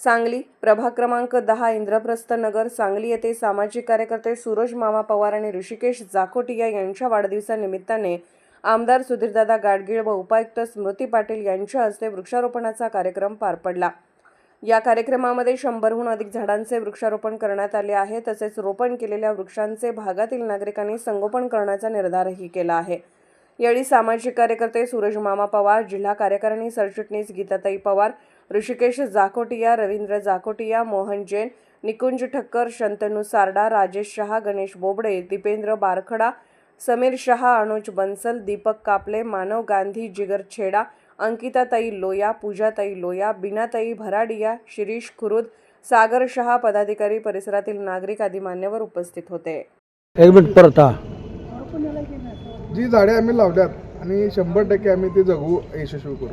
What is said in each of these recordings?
सांगली प्रभाग क्रमांक दहा इंद्रप्रस्थ नगर सांगली येथे सामाजिक कार्यकर्ते सूरज मामा पवार आणि ऋषिकेश जाखोटिया यांच्या वाढदिवसानिमित्ताने आमदार सुधीरदादा गाडगीळ व उपायुक्त स्मृती पाटील यांच्या हस्ते वृक्षारोपणाचा कार्यक्रम पार पडला. या कार्यक्रमामध्ये शंभरहून अधिक झाडांचे वृक्षारोपण करण्यात आले आहे तसेच रोपण केलेल्या वृक्षांचे भागातील नागरिकांनी संगोपन करण्याचा निर्धारही केला आहे. यावेळी सामाजिक कार्यकर्ते सूरज मामा पवार जिल्हा कार्यकारिणी सरचिटणीस गीताताई पवार ऋषिकेश जाकोटिया रवींद्र जाकोटिया मोहन जैन निकुंज ठक्कर शंतनू सारडा राजेश शहा गणेश बोबडे दीपेंद्र बारखडा समीर शहा अनुज बन्सल दीपक कापले मानव गांधी जिगर छेडा अंकिताताई लोया पूजाताई लोया बिनाताई भराडिया शिरीष खुरुद सागर शहा पदाधिकारी परिसरातील नागरिक आदी मान्यवर उपस्थित होते. एक मिनिट परत जी झाडे आम्ही लावल्यात आणि शंभर टक्के आम्ही ते जगू यशस्वी करू.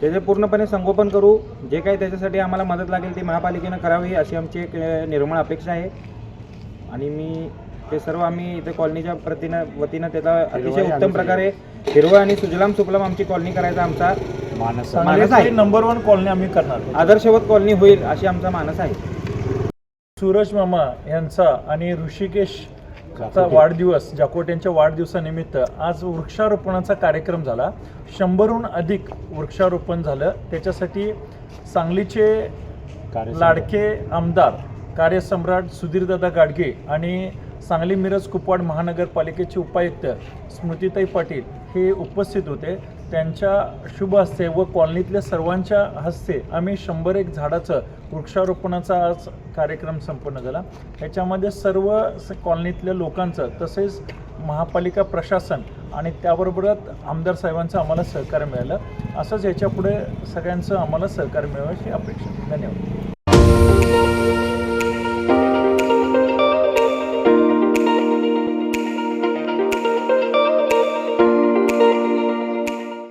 त्याचे पूर्णपणे संगोपन करू जे काही त्याच्यासाठी आम्हाला मदत लागेल ती महापालिकेनं करावी अशी आमची एक निर्मळ अपेक्षा आहे. आणि मी ते सर्व आम्ही इथे कॉलनीच्या प्रतीनं वतीनं त्याचा अतिशय उत्तम प्रकारे हिरवं आणि सुजलाम सुफलाम आमची कॉलनी करायचा आमचा मानस मानस आहे. नंबर वन कॉलनी आम्ही करणार. आदर्शवत कॉलनी होईल अशी आमचा मानस आहे. सूरज मामा यांचा आणि ऋषिकेश चा वाढदिवस जाकोट यांच्या वाढदिवसानिमित्त आज वृक्षारोपणाचा कार्यक्रम झाला. शंभरहून अधिक वृक्षारोपण झालं. त्याच्यासाठी सांगलीचे लाडके आमदार कार्यसम्राट सुधीरदादा गाडगे आणि सांगली मिरज कुपवाड महानगरपालिकेचे उपायुक्त स्मृतिताई पाटील हे उपस्थित होते. त्यांच्या शुभ हस्ते व कॉलनीतल्या सर्वांच्या हस्ते आम्ही शंभर एक झाडाचं वृक्षारोपणाचा आज कार्यक्रम संपन्न झाला. याच्यामध्ये सर्व स- कॉलनीतल्या लोकांचं तसेच महापालिका प्रशासन आणि त्याबरोबरच आमदार साहेबांचं आम्हाला सहकार्य मिळालं. असंच याच्यापुढे सगळ्यांचं आम्हाला सहकार्य मिळावं अशी अपेक्षा. धन्यवाद.